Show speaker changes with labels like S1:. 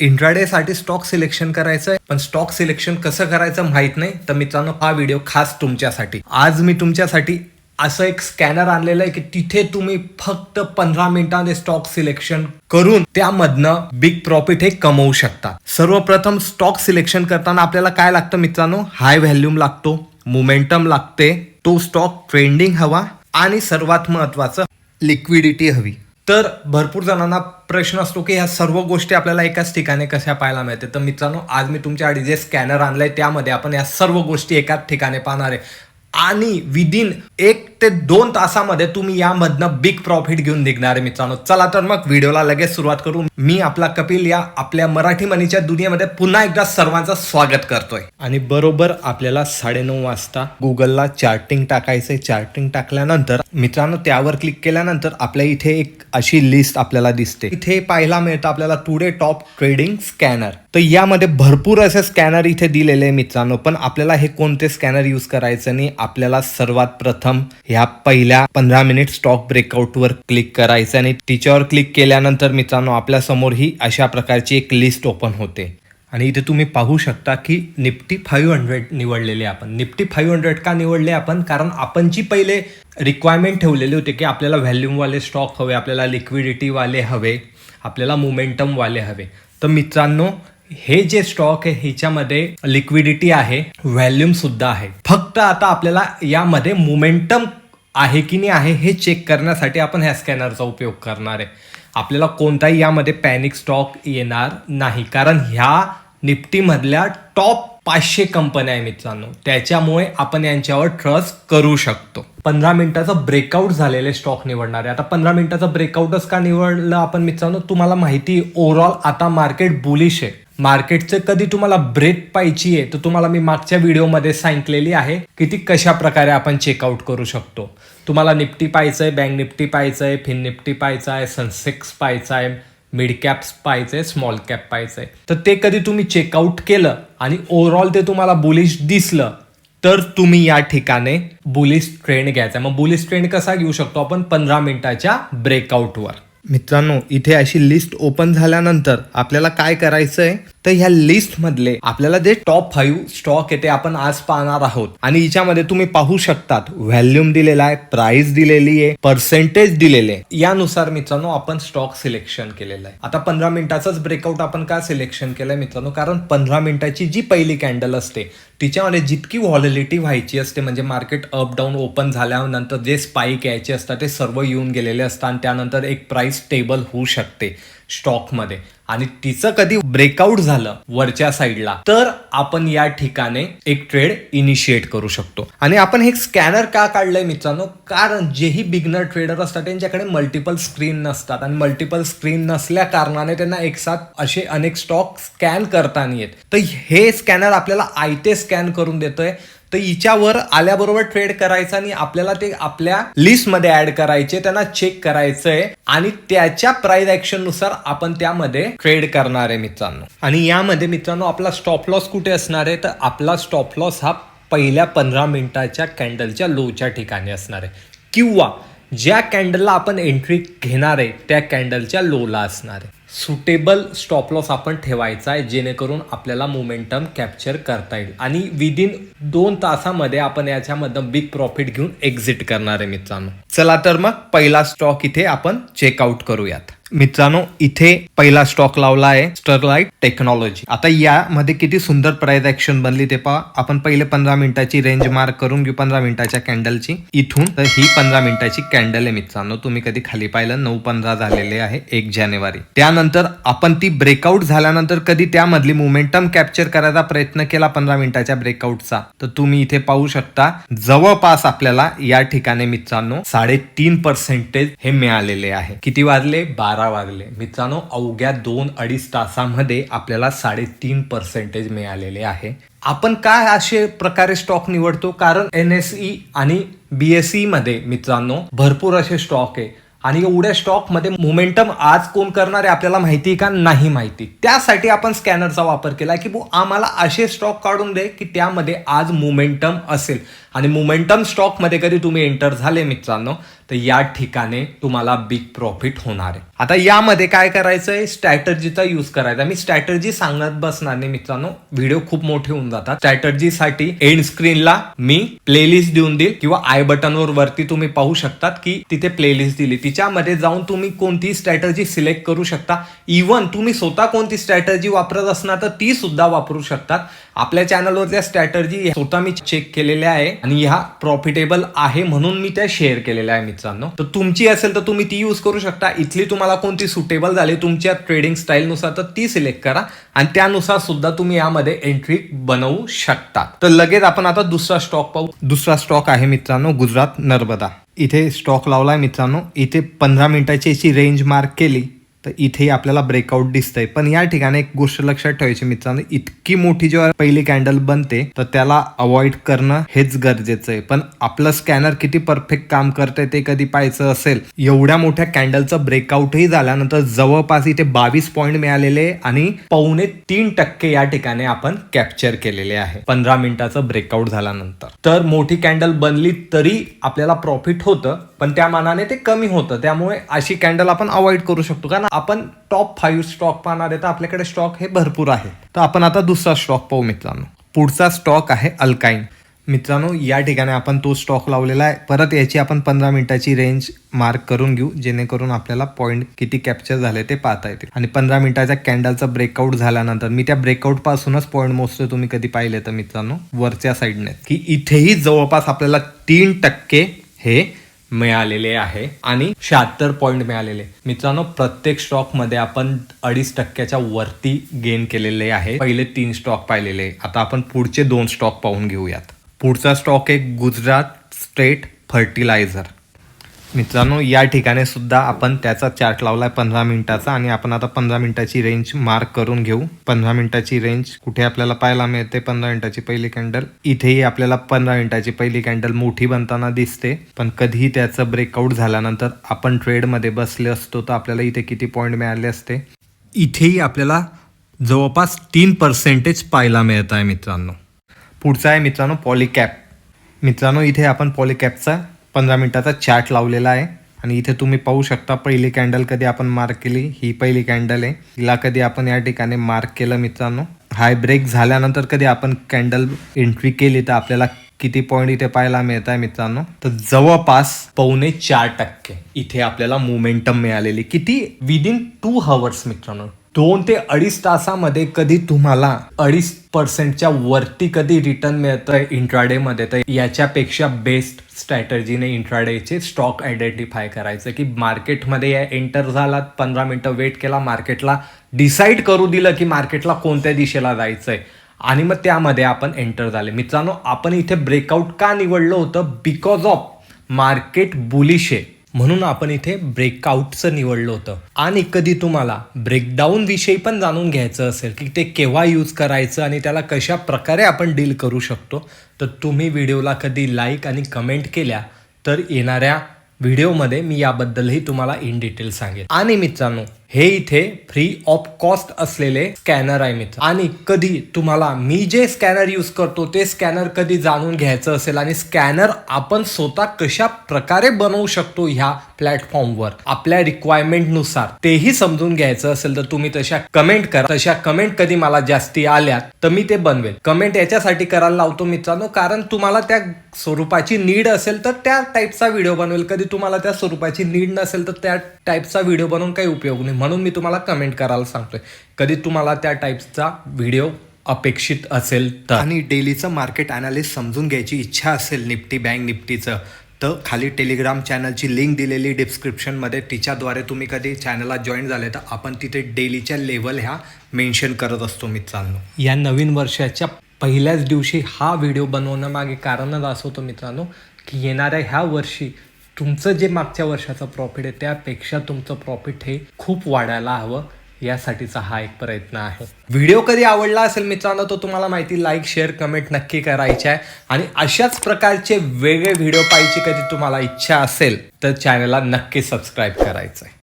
S1: Intraday साठी stock selection करायचं आहे पण स्टॉक सिलेक्शन कसं करायचं माहीत नाही. तर मित्रांनो हा व्हिडिओ खास तुमच्यासाठी. आज मी तुमच्यासाठी असं एक स्कॅनर आणलेलं आहे की तिथे तुम्ही फक्त पंधरा मिनिटांमध्ये स्टॉक सिलेक्शन करून त्यामधनं बिग प्रॉफिट हे कमवू शकता. सर्वप्रथम स्टॉक सिलेक्शन करताना आपल्याला काय लागतं मित्रांनो? हाय व्हॅल्यूम लागतो मोमेंटम लागते तो स्टॉक ट्रेंडिंग हवा आणि सर्वात महत्वाचं लिक्विडिटी हवी. तर भरपूर जणांना प्रश्न असतो की ह्या सर्व गोष्टी आपल्याला एकाच ठिकाणी कशा पाहायला मिळते? तर मित्रांनो आज मी तुमच्यासाठी जे स्कॅनर आणलंय त्यामध्ये आपण या सर्व गोष्टी एकाच ठिकाणी पाहणार आहे. आणि विदिन एक ते दोन तासामध्ये तुम्ही यामधनं बिग प्रॉफिट घेऊन निघणार आहे मित्रांनो. चला तर मग व्हिडिओला लगेच सुरुवात करू. मी आपला कपिल या आपल्या मराठी मनीच्या दुनियेमध्ये पुन्हा एकदा सर्वांचं स्वागत करतोय. आणि बरोबर आपल्याला साडेनऊ वाजता गुगलला चार्टिंग टाकायचंय. चार्टिंग टाकल्यानंतर मित्रांनो त्यावर क्लिक केल्यानंतर आपल्या इथे एक अशी लिस्ट आपल्याला दिसते. इथे पाहायला मिळतं आपल्याला टुडे टॉप ट्रेडिंग स्कॅनर तर यामध्ये भरपूर असे स्कॅनर इथे दिलेले आहे मित्रांनो. पण आपल्याला हे कोणते स्कॅनर यूज करायचं नाही? आपल्याला सर्वात प्रथम ह्या पहिल्या पंधरा मिनिट स्टॉक ब्रेकआउटवर क्लिक करायचं आणि तिच्यावर क्लिक केल्यानंतर मित्रांनो आपल्यासमोर ही अशा प्रकारची एक लिस्ट ओपन होते. आणि इथे तुम्ही पाहू शकता की निफ्टी फाईव्ह हंड्रेड निवडलेले आपण. निफ्टी फाईव्ह हंड्रेड का निवडले आपण? कारण आपण जी पहिले रिक्वायरमेंट ठेवलेली होती की आपल्याला व्हॅल्यूमवाले स्टॉक हवे आपल्याला लिक्विडिटीवाले हवे आपल्याला मोमेंटमवाले हवे. तर मित्रांनो हे जे स्टॉक आहे ह्याच्यामध्ये लिक्विडिटी आहे व्हॅल्यूम सुद्धा आहे. फक्त आता आपल्याला यामध्ये मोमेंटम आहे की नाही आहे हे चेक करण्यासाठी आपण ह्या स्कॅनरचा उपयोग करणार आहे. आपल्याला कोणताही यामध्ये पॅनिक स्टॉक येणार नाही. कारण ह्या निफ्टीमधल्या टॉप पाचशे कंपन्या आहे मित्रांनो. त्याच्यामुळे आपण यांच्यावर ट्रस्ट करू शकतो. पंधरा मिनिटाचं ब्रेकआउट झालेले स्टॉक निवडणार. आहे आता पंधरा मिनिटाचं ब्रेकआउटच का निवडलं आपण मित्रांनो? तुम्हाला माहिती ओव्हरऑल आता मार्केट बुलिश आहे. मार्केटचं कधी तुम्हाला ब्रेक पाहिजे आहे तर तुम्हाला मी मागच्या व्हिडिओमध्ये सांगितलेली आहे की ती कशा प्रकारे आपण चेकआउट करू शकतो. तुम्हाला निफ्टी पाहायचं आहे बँक निफ्टी पाहायचं आहे फिन निफ्टी पाहायचं आहे सनसेक्स पाहायचा आहे मिड कॅप्स पाहायचं आहे स्मॉल कॅप पाहायचं आहे तर ते कधी तुम्ही चेकआउट केलं आणि ओव्हरऑल ते तुम्हाला बुलिश दिसलं तर तुम्ही या ठिकाणी बुलिश ट्रेंड घ्यायचा. मग बुलिश ट्रेंड कसा घेऊ शकतो आपण? पंधरा मिनिटाच्या ब्रेकआउटवर मित्रांनो इथे अशी लिस्ट ओपन झाल्यानंतर आपल्याला काय करायचं आहे तर ह्या लिस्ट मधले आपल्याला जे टॉप फाईव्ह स्टॉक आहे ते आपण आज पाहणार आहोत. आणि हिच्यामध्ये तुम्ही पाहू शकतात व्हॅल्यूम दिलेला आहे प्राइस दिलेली आहे पर्सेंटेज दिलेले आहे. यानुसार मित्रांनो आपण स्टॉक सिलेक्शन केलेलं आहे. आता पंधरा मिनिटाचाच ब्रेकआउट आपण का सिलेक्शन केलंय मित्रांनो? कारण पंधरा मिनिटाची जी पहिली कॅन्डल असते तिच्यामध्ये जितकी व्हॉलिलिटी व्हायची असते म्हणजे मार्केट अप डाऊन ओपन झाल्यानंतर जे स्पाईक यायचे असतात ते सर्व येऊन गेलेले असतात आणि त्यानंतर एक प्राइस टेबल होऊ शकते स्टॉकमध्ये आणि तिचं कधी ब्रेकआउट झालं वरच्या साईडला तर आपण या ठिकाणी एक ट्रेड इनिशिएट करू शकतो. आणि आपण हे स्कॅनर का काढलंय मित्रांनो? कारण जेही बिगनर ट्रेडर असतात त्यांच्याकडे मल्टिपल स्क्रीन नसतात. आणि मल्टिपल स्क्रीन नसल्या कारणाने त्यांना एक साथ असे अनेक स्टॉक स्कॅन करता येत. तर हे स्कॅनर आपल्याला आयते स्कॅन करून देतोय. तर हिच्यावर आल्याबरोबर ट्रेड करायचा आणि आपल्याला ते आपल्या लिस्टमध्ये ऍड करायचे त्यांना चेक करायचंय आणि त्याच्या प्राइस ऍक्शननुसार आपण त्यामध्ये ट्रेड करणार आहे मित्रांनो. आणि यामध्ये मित्रांनो आपला स्टॉप लॉस कुठे असणार आहे? तर आपला स्टॉप लॉस हा पहिल्या पंधरा मिनिटाच्या कॅन्डलच्या लोच्या ठिकाणी असणार आहे. किंवा ज्या कॅन्डलला आपण एंट्री घेणार आहे त्या कॅन्डलच्या लोला असणार आहे. सुटेबल स्टॉप लॉस आपण ठेवायचा आहे जेणेकरून आपल्याला मोमेंटम कॅप्चर करता येईल. आणि विदिन दोन तासामध्ये आपण याच्यामधनं बिग प्रॉफिट घेऊन एक्झिट करणार आहे मित्रांनो. चला तर मग पहिला स्टॉक इथे आपण चेकआउट करूयात. मित्रांनो इथे पहिला स्टॉक लावला आहे स्टरलाइट टेक्नॉलॉजी आता यामध्ये किती सुंदर प्राइस ऍक्शन बनली ते पहा. आपण पहिले पंधरा मिनिटाची रेंज मार्क करून घेऊ पंधरा मिनिटाच्या कॅन्डलची इथून तर ही पंधरा मिनिटाची कॅन्डल आहे मित्रांनो. तुम्ही कधी खाली पाहिलं नऊ पंधरा झालेले आहे एक जानेवारी. त्यानंतर आपण ती ब्रेकआउट झाल्यानंतर कधी त्यामधली मोमेंटम कॅप्चर करायचा प्रयत्न केला पंधरा मिनिटाच्या ब्रेकआउटचा तर तुम्ही इथे पाहू शकता जवळपास आपल्याला या ठिकाणी मित्रांनो साडेतीन पर्सेंटेज हे मिळालेले आहे. किती वाजले? बारा वाजले. मित्रांनो अवघ्या दोन अडीच तासामध्ये आपल्याला साडेतीन पर्सेंटेज मिळालेले आहे. आपण काय असे प्रकारे स्टॉक निवडतो? कारण एन एस ई आणि बीएसई मध्ये मित्रांनो भरपूर असे स्टॉक आहे. आणि एवढ्या स्टॉकमध्ये मोमेंटम आज कोण करणार आहे आपल्याला माहिती आहे का? नाही माहिती. त्यासाठी आपण स्कॅनरचा वापर केला की आम्हाला असे स्टॉक काढून दे की त्यामध्ये आज मोमेंटम असेल. आणि मोमेंटम स्टॉकमध्ये कधी तुम्ही एंटर झाले मित्रांनो तर या ठिकाणी तुम्हाला बिग प्रॉफिट होणार आहे. आता यामध्ये काय करायचं आहे स्ट्रॅटर्जीचा यूज करायचा. मी स्ट्रॅटर्जी सांगत बसणार नाही मित्रांनो. व्हिडिओ खूप मोठे होऊन जातात. स्ट्रॅटर्जीसाठी एंड स्क्रीनला मी प्लेलिस्ट देऊन देईल किंवा आय बटनवर वरती तुम्ही पाहू शकतात की तिथे प्लेलिस्ट दिली. ती तिच्यामध्ये जाऊन तुम्ही कोणती स्ट्रॅटर्जी सिलेक्ट करू शकता. इव्हन तुम्ही स्वतः कोणती स्ट्रॅटर्जी वापरत असणार तर ती सुद्धा वापरू शकतात. आपल्या चॅनलवरच्या स्ट्रॅटर्जी स्वतः मी चेक केलेल्या आहे आणि ह्या प्रॉफिटेबल आहे म्हणून मी त्या शेअर केलेल्या आहे मित्रांनो. तर तुमची असेल तर तुम्ही ती यूज करू शकता. इथली तुम्हाला कोणती सुटेबल झाली तुमच्या ट्रेडिंग स्टाईलनुसार तर ती सिलेक्ट करा आणि त्यानुसार सुद्धा तुम्ही यामध्ये एंट्री बनवू शकता. तर लगेच आपण आता दुसरा स्टॉक पाहू. दुसरा स्टॉक आहे मित्रांनो गुजरात नर्मदा. इथे स्टॉक लावलाय मित्रांनो. इथे पंधरा मिनिटाची याची रेंज मार्क केली. तर इथेही आपल्याला ब्रेकआउट दिसतंय. पण या ठिकाणी एक गोष्ट लक्षात ठेवायची मित्रांनो इतकी मोठी जेव्हा पहिली कॅन्डल बनते तर त्याला अवॉइड करणं हेच गरजेचं आहे. पण आपलं स्कॅनर किती परफेक्ट काम करतंय ते कधी पाहायचं असेल एवढ्या मोठ्या कॅन्डलचं ब्रेकआउटही झाल्यानंतर जवळपास इथे बावीस पॉईंट मिळालेले आणि पावणे तीन टक्के या ठिकाणी आपण कॅप्चर केलेले आहे. पंधरा मिनिटाचं ब्रेकआउट झाल्यानंतर. तर मोठी कॅन्डल बनली तरी आपल्याला प्रॉफिट होतं पण त्या मानाने ते कमी होतं. त्यामुळे अशी कॅन्डल आपण अवॉइड करू शकतो. कारण आपण टॉप फाईव्ह स्टॉक पाहणार आहे तर आपल्याकडे स्टॉक हे भरपूर आहे. तर आपण आता दुसरा स्टॉक पाहू मित्रांनो. पुढचा स्टॉक आहे अल्काईन मित्रांनो या ठिकाणी आपण तो स्टॉक लावलेला आहे. परत याची आपण पंधरा मिनिटाची रेंज मार्क करून घेऊ जेणेकरून आपल्याला पॉईंट किती कॅप्चर झाले ते पाहता येतील. आणि पंधरा मिनिटाच्या कॅन्डलचा ब्रेकआउट झाल्यानंतर मी त्या ब्रेकआउट पासूनच पॉईंट मोजतो तुम्ही कधी पाहिले तर मित्रांनो वरच्या साईडने की इथेही जवळपास आपल्याला तीन टक्के हे मिळालेले आहे आणि शहात्तर पॉईंट मिळालेले. मित्रांनो प्रत्येक स्टॉकमध्ये आपण अडीच टक्क्याच्या वरती गेन केलेले आहे. पहिले तीन स्टॉक पाहिलेले. आता आपण पुढचे दोन स्टॉक पाहून घेऊयात. पुढचा स्टॉक आहे गुजरात स्टेट फर्टिलायझर मित्रांनो या ठिकाणी सुद्धा आपण त्याचा चार्ट लावलाय पंधरा मिनिटाचा आणि आपण आता पंधरा मिनिटाची रेंज मार्क करून घेऊ. पंधरा मिनिटाची रेंज कुठे आपल्याला पाहायला मिळते? पंधरा मिनिटाची पहिली कॅन्डल इथेही आपल्याला पंधरा मिनिटाची पहिली कॅन्डल मोठी बनताना दिसते. पण कधीही त्याचं ब्रेकआउट झाल्यानंतर आपण ट्रेडमध्ये बसले असतो तर आपल्याला इथे किती पॉईंट मिळाले असते? इथेही आपल्याला जवळपास तीन पर्सेंटेज पाहायला मिळत आहे मित्रांनो. पुढचा आहे मित्रांनो पॉलिकॅप मित्रांनो इथे आपण पॉलिकॅपचा पंधरा मिनिटाचा चार्ट लावलेला आहे. आणि इथे तुम्ही पाहू शकता पहिली कॅन्डल कधी आपण मार्क केली ही पहिली कॅन्डल आहे. हिला कधी आपण या ठिकाणी मार्क केलं मित्रांनो. हाय ब्रेक झाल्यानंतर कधी आपण कॅन्डल एंट्री केली तर आपल्याला किती पॉईंट इथे पाहायला मिळत आहे मित्रांनो. तर जवळपास पावणे चार टक्के इथे आपल्याला मोमेंटम मिळालेली. किती? विदिन टू हवर्स मित्रांनो. दोन ते अडीच तासामध्ये कधी तुम्हाला अडीच पर्सेंटच्या वरती कधी रिटर्न मिळतंय इंट्राडे मध्ये तर याच्यापेक्षा बेस्ट स्ट्रॅटर्जीने इंट्राडेचे स्टॉक आयडेंटिफाय करायचं की मार्केटमध्ये एंटर झालात पंधरा मिनटं वेट केला मार्केटला डिसाईड करू दिलं की मार्केटला कोणत्या दिशेला जायचंय. आणि मग त्यामध्ये आपण एंटर झाले. मित्रांनो आपण इथे ब्रेकआउट का निवडलं होतं? बिकॉज ऑफ मार्केट बुलिश आहे. म्हणून आपण इथे ब्रेकआउटचं निवडलं होतं. आणि कधी तुम्हाला ब्रेकडाऊन विषयी पण जाणून घ्यायचं असेल की ते केव्हा यूज करायचं आणि त्याला कशा प्रकारे आपण डील करू शकतो तर तुम्ही व्हिडिओला कधी लाईक आणि कमेंट केल्या तर येणाऱ्या व्हिडिओमध्ये मी याबद्दलही तुम्हाला इन डिटेल सांगेन. आणि मित्रांनो हे इथे फ्री ऑफ कॉस्ट असलेले स्कॅनर आहे मित्र. आणि कधी तुम्हाला मी जे स्कॅनर यूज करतो ते स्कॅनर कधी जाणून घ्यायचं असेल आणि स्कॅनर आपण स्वतः कशा प्रकारे बनवू शकतो ह्या प्लॅटफॉर्मवर आपल्या रिक्वायरमेंटनुसार तेही समजून घ्यायचं असेल तर तुम्ही तशा कमेंट करा. तशा कमेंट कधी मला जास्ती आल्या तर मी ते बनवेल. कमेंट याच्यासाठी करायला लावतो मित्रांनो कारण तुम्हाला त्या स्वरूपाची नीड असेल तर त्या टाईपचा व्हिडिओ बनवेल. कधी तुम्हाला त्या स्वरूपाची नीड नसेल तर त्या टाईपचा व्हिडिओ बनवून काही उपयोग नाही. म्हणून मी तुम्हाला कमेंट करायला सांगतोय. कधी तुम्हाला त्या टाईपचा व्हिडिओ अपेक्षित असेल तर. आणि डेलीचं मार्केट अनालिस्ट समजून घ्यायची इच्छा असेल निफ्टी बँक निफ्टीचं तर खाली टेलिग्राम चॅनलची लिंक दिलेली डिस्क्रिप्शनमध्ये तिच्याद्वारे तुम्ही कधी चॅनलला जॉईन झाले तर आपण तिथे डेलीच्या लेवल ह्या मेन्शन करत असतो मित्रांनो. या नवीन वर्षाच्या पहिल्याच दिवशी हा व्हिडिओ बनवण्यामागे कारणच असं होतं मित्रांनो की येणाऱ्या ह्या वर्षी तुमचं जे मागच्या वर्षाचं प्रॉफिट आहे त्यापेक्षा तुमचं प्रॉफिट हे खूप वाढायला हवं यासाठीचा हा एक प्रयत्न आहे. व्हिडिओ कधी आवडला असेल मित्रांनो तो तुम्हाला माहिती लाईक शेअर कमेंट नक्की करायची आहे. आणि अशाच प्रकारचे वेगळे व्हिडिओ पाहायची कधी तुम्हाला इच्छा असेल तर चॅनलला नक्की सबस्क्राईब करायचं आहे